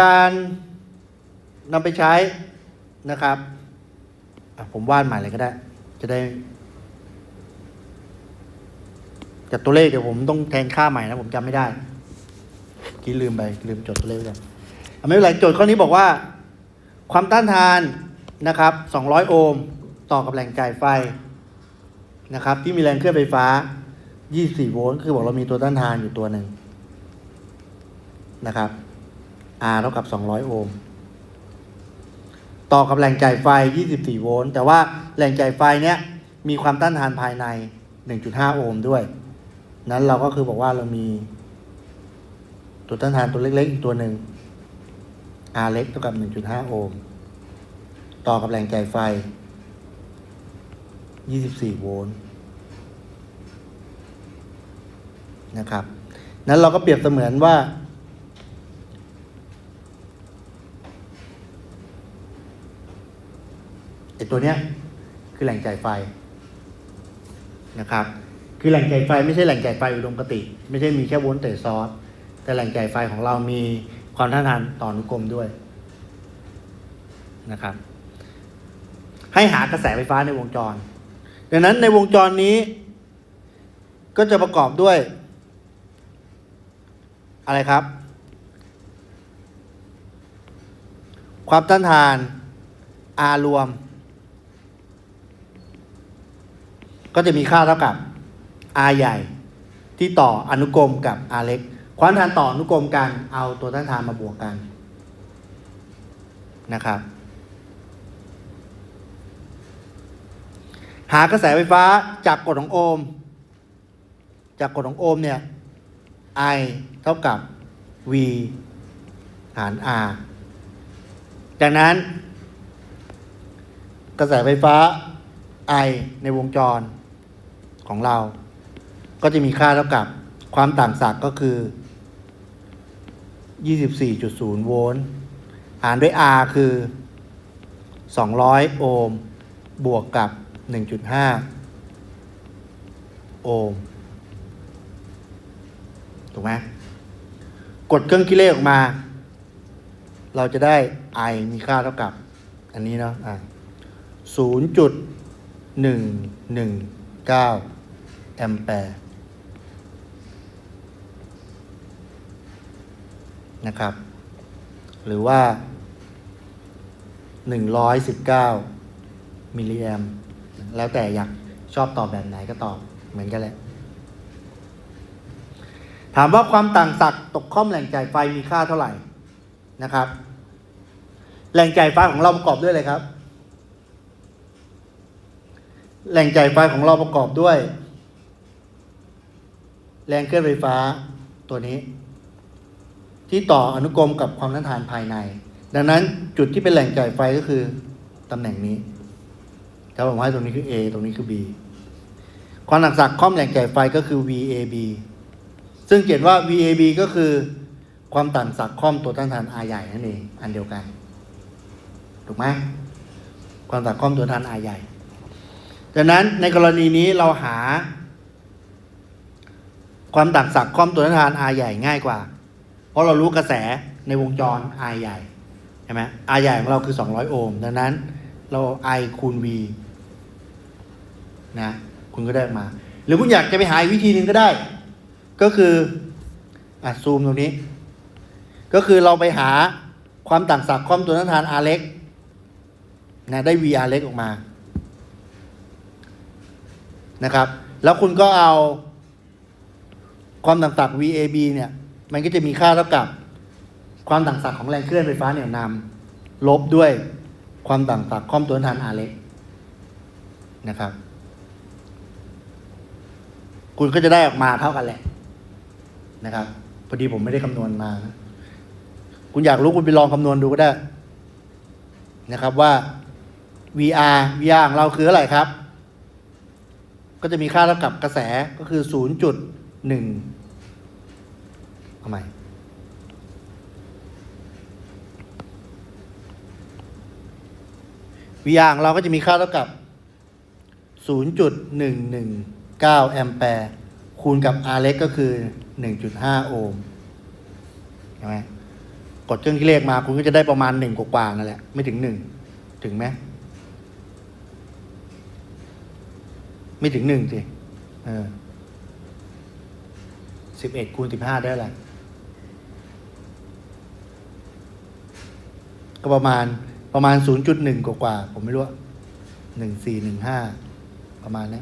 การนำไปใช้นะครับผมวาดใหม่เลยก็ได้ จะได้จัดตัวเลขเดี๋ยวผมต้องแทนค่าใหม่นะผมจำไม่ได้กี้ลืมไปลืมจดตัวเลขไปอะไม่เป็นไรโจทย์ข้อนี้บอกว่า ความต้านทานนะครับ 200 โอห์มต่อกับแหล่งจ่ายไฟนะครับ ที่มีแรงเคลื่อนไฟฟ้า 24 โวลต์คือบอกเรามีตัวต้านทานอยู่ตัวหนึ่งนะครับ R เท่ากับ 200 โอห์ม ต่อกับแหล่งจ่ายไฟ 24 โวลต์ แต่ว่าแหล่งจ่ายไฟเนี้ยมีความต้านทานภายใน 1.5 โอห์มด้วย นั้นเราก็คือบอกว่าเรามี ตัวต้านทานตัวเล็กๆ อีกตัวหนึ่ง R เล็กเท่ากับ 1.5 โอห์ม ต่อกับแหล่งจ่ายไฟ 24 โวลต์นะครับ นั้นเราก็เปรียบเสมือนว่า ไอตัวเนี้ยคือแหล่งจ่ายไฟนะครับ คือแหล่งจ่ายไฟไม่ใช่แหล่งจ่ายไฟอุดมคติ ไม่ใช่มีแค่โวลต์เตจซอสแต่แหล่งจ่ายไฟของเรามีความต้านทานต่ออนุกรมด้วยนะครับ ให้หากระแสไฟฟ้าในวงจร ดังนั้นในวงจรนี้ ก็จะประกอบด้วย อะไรครับ ความต้านทาน R รวม ก็จะมีค่าเท่ากับ R ใหญ่ ที่ต่ออนุกรมกับ R เล็ก ความทานต่ออนุกรมกันเอาตัวต้านทานมาบวกกันนะครับ หากระแสไฟฟ้าจากกฎของโอห์มจากกฎของโอห์มเนี่ย I เท่ากับ V หาร R จากนั้น กระแสไฟฟ้า I ในวงจร ของเรา ก็จะมีค่าเท่ากับความต่างศักย์ก็คือ 24.0 โวลต์ หารด้วย R คือ 200 โอห์ม บวกกับ 1.5 โอห์ม ถูกไหม กดเครื่องคิดเลขออกมา เราจะได้ I มีค่าเท่ากับ อันนี้เนาะ อ่า0.119 แอมแปร์นะครับ หรือว่าหนึ่งร้อยสิบเก้ามิลลิแอม แล้วแต่อยากชอบตอบแบบไหนก็ตอบเหมือนกันแหละ ถามว่าความต่างศักย์ตกข้อมแหล่งจ่ายไฟมีค่าเท่าไหร่นะครับ แหล่งจ่ายไฟของเราประกอบด้วยอะไรครับ แหล่งจ่ายไฟของเราประกอบด้วย แรงเคลื่อนไฟฟ้าตัวนี้ ที่ต่ออนุกรมกับความต้านทานภายใน ดังนั้นจุดที่เป็นแหล่งจ่ายไฟก็คือตำแหน่งนี้ถ้าผมให้ตรงนี้คือ A ตรงนี้คือ B ความหนักศักข้อมแหล่งจ่ายไฟก็คือ VAB ซึ่งเขียนว่า VAB ก็คือความต่างศักข้อมตัวต้านทาน R ใหญ่นั่นเองอันเดียวกัน ถูกไหมความต่างข้อมตัวต้านทาน R ใหญ่ดังนั้นในกรณีนี้เราหา ความต่างศักย์ข้อมตัวต้านทาน R ใหญ่ง่ายกว่า เพราะเรารู้กระแสในวงจร R ใหญ่ใช่ไหม R ใหญ่ของเราคือ 200 โอห์มดังนั้นเรา I คูณ V นะคุณก็ได้มา หรือคุณอยากจะไปหาวิธีหนึ่งก็ได้ ก็คืออะซูมตรงนี้ ก็คือเราไปหาความต่างศักย์ข้อมตัวต้านทาน R เล็กนะได้ VR เล็กออกมานะครับ แล้วคุณก็เอา ความต่างศักย์ VAB เนี่ยมันก็จะมีค่าเท่ากับความต่างศักย์ของแรงเคลื่อนไฟฟ้าเหนี่ยวนำลบด้วยความต่างศักย์ข้อมตัวต้านทาน R เล็กนะครับ คุณก็จะได้ออกมาเท่ากันแหละนะครับ พอดีผมไม่ได้คำนวณมานะคุณอยากรู้คุณไปลองคำนวณดูก็ได้ นะครับว่า VR VR ของเราคือเท่าไรครับ ก็จะมีค่าเท่ากับกระแสก็คือ 0.1เอาใหม่ VR ของเราก็จะมีค่าเท่ากับ 0.119 แอมแปร์ คูณกับ R เล็กก็คือ 1.5 โอห์มใช่ไหมกดเครื่องคิดเลขมาคุณก็จะได้ประมาณหนึ่งกว่าๆนั่นแหละ ไม่ถึงหนึ่งถึงไหมไม่ถึงหนึ่งสิ เออ สิบเอ็ดคูณสิบห้าได้อะไรก็ประมาณประมาณศูนย์จุดหนึ่งกว่าผมไม่รู้หนึ่งสี่หนึ่งห้าประมาณนี้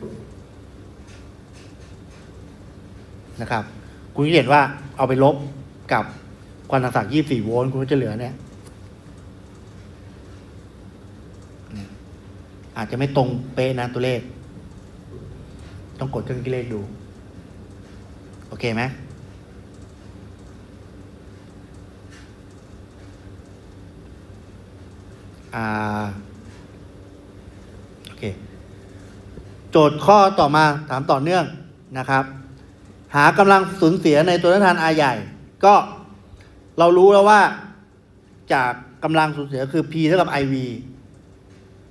นะครับ คุณเห็นว่าเอาไปลบกับความต่างๆ24 โวลต์คุณก็จะเหลือเนี่ยเนี่ย อาจจะไม่ตรงเป๊ะนะตัวเลข ต้องกดเครื่องคิดเลขดู โอเคไหมอ่าโอเค โจทย์ข้อต่อมาถามต่อเนื่องนะครับ หากำลังสูญเสียในตัวต้านทานอาใหญ่ ก็เรารู้แล้วว่าจากกำลังสูญเสียคือ P เท่ากับ IV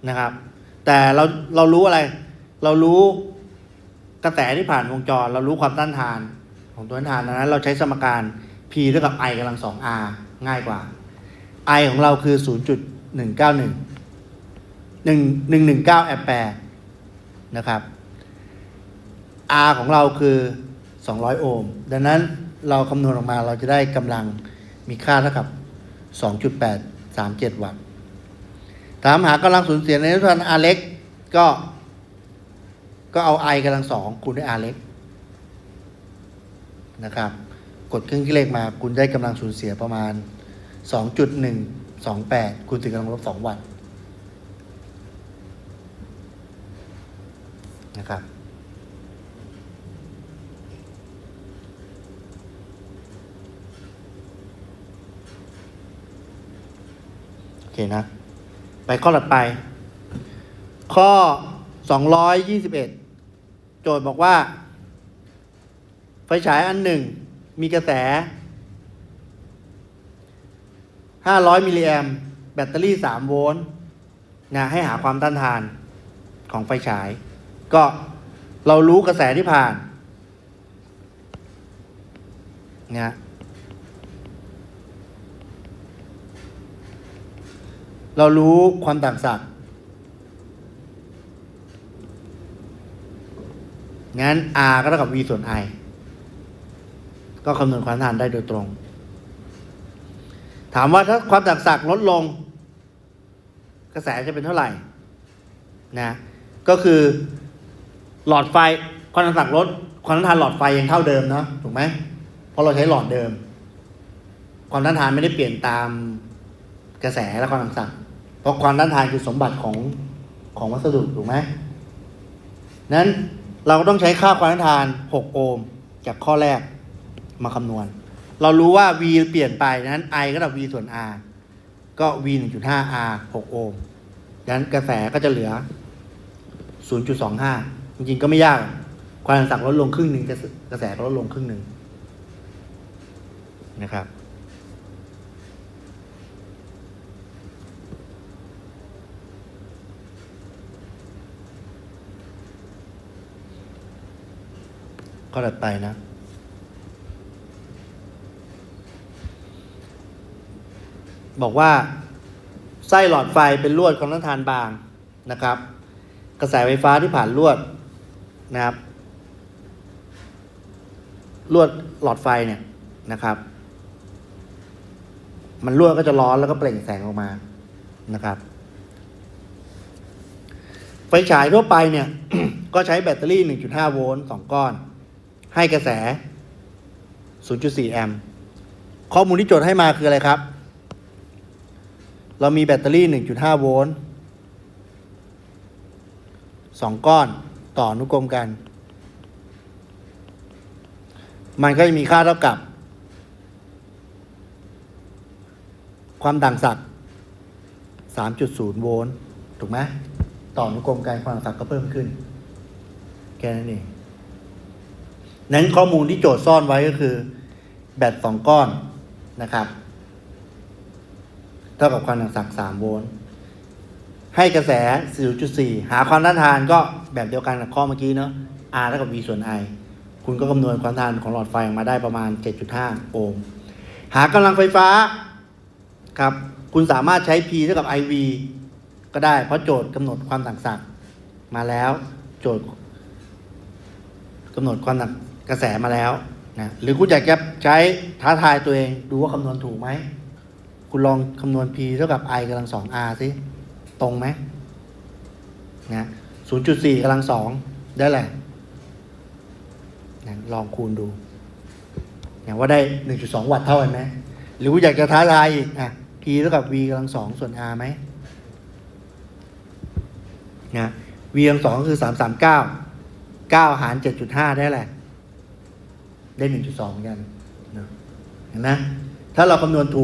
นะครับ แต่เราเรารู้อะไร เรารู้กระแสที่ผ่านวงจร เรารู้ความต้านทาน ของตัวต้นทานดังนั้นเราใช้สมการ P เท่ากับ I กำลังสอง R ง่ายกว่า I ของเราคือ 0.191 1119แอมแปร์นะครับ R ของเราคือ 200 โอห์ม ดังนั้นเราคำนวณออกมาเราจะได้กำลังมีค่าเท่ากับ 2.837 วัตต์ ถามหากำลังสูญเสียในนิทาน R เล็กก็ ก็เอา I กำลังสองคูณด้วย R เล็ก นะครับ กดเครื่องคิดเลขมาคุณได้กำลังสูญเสียประมาณ 2.128คูณถึงกำลังลบ 2 วัตต์นะครับโอเคนะ ไปข้อถัดไป ข้อ 221 โจทย์บอกว่า ไฟฉายอันหนึ่ง มีกระแส 500 มิลลิแอมแบตเตอรี่ 3 โวลต์นะให้หาความต้านทานของไฟฉาย ก็เรารู้กระแสที่ผ่านนะเรารู้ความต่างศักย์งั้น R ก็เท่ากับ V ส่วน I ก็คำนวณความต้านทานได้โดยตรง ถามว่าถ้าความต่างศักย์ลดลง กระแสจะเป็นเท่าไหร่นะก็คือหลอดไฟความต่างศักย์ลดความต้านทานหลอดไฟยังเท่าเดิมเนาะถูกไหมเพราะเราใช้หลอดเดิม ความต้านทานไม่ได้เปลี่ยนตามกระแสและความต่างศักย์เพราะความต้านทานคือสมบัติของของวัสดุถูกไหมนั้นเราก็ต้องใช้ค่าความต้านทาน 6 โอห์มจากข้อแรก มาคำนวณ เรารู้ว่า V เปลี่ยนไปนั้น I ก็เท่า V ส่วน R ก็ V 1.5 R 6 โอห์มดังนั้นกระแสก็จะเหลือ 0.25 จริงๆก็ไม่ยาก ความต่างศักย์ลดลงครึ่งหนึ่งกระแสกระแสก็ลดลงครึ่งหนึ่งนะครับข้อถัดไปนะ บอกว่าไส้หลอดไฟเป็นลวดความต้านทานบางนะครับ กระแสไฟฟ้าที่ผ่านลวดนะครับลวดหลอดไฟเนี่ยนะครับ มันลวดก็จะร้อนแล้วก็เปล่งแสงออกมานะครับ ไฟฉายทั่วไปเนี่ย ก็ใช้แบตเตอรี่ 1.5 โวลต์2ก้อน ให้กระแส 0.4 แอมป์ข้อมูลที่โจทย์ให้มาคืออะไรครับ เรามีแบตเตอรี่ 1.5 โวลต์2ก้อนต่ออนุกรมกัน มันก็จะมีค่าเท่ากับ ความต่างศักย์3.0 โวลต์ถูกไหมต่ออนุกรมกันความต่างศักย์ก็เพิ่มขึ้น แค่นั้นเองนั้นข้อมูลที่โจทย์ซ่อนไว้ก็คือ แบตสองก้อนนะครับ เท่ากับความต่างศักย์3โวลต์ให้กระแส4.4หาความต้านทานก็แบบเดียวกันกับข้อเมื่อกี้เนาะ R เท่ากับ V ส่วน I คุณก็คำนวณความต้านทานของหลอดไฟออกมาได้ประมาณ 7.5 โอห์ม หากำลังไฟฟ้าครับ คุณสามารถใช้ p เท่ากับ iv ก็ได้ เพราะโจทย์กำหนดความต่างศักย์มาแล้วโจทย์กำหนดความต่างกระแสมาแล้วนะ หรือคุณอยากจะใช้ท้าทายตัวเองดูว่าคำนวณถูกไหม คุณลองคำนวณ p เท่ากับ i กำลังสอง r สิตรงไหมนะ0.4กำลังสองได้แหละนะลองคูณดูนะว่าได้1.2วัตต์เท่ากันไหมหรือคุณอยากจะท้าทายอีกอะ p เท่ากับ v กำลังสองส่วน r ไหมนะ v กำลังสองก็คือ339 9หาร7.5ได้แหละได้1.2เหมือนกันนะเห็นไหมถ้าเราคำนวณถูก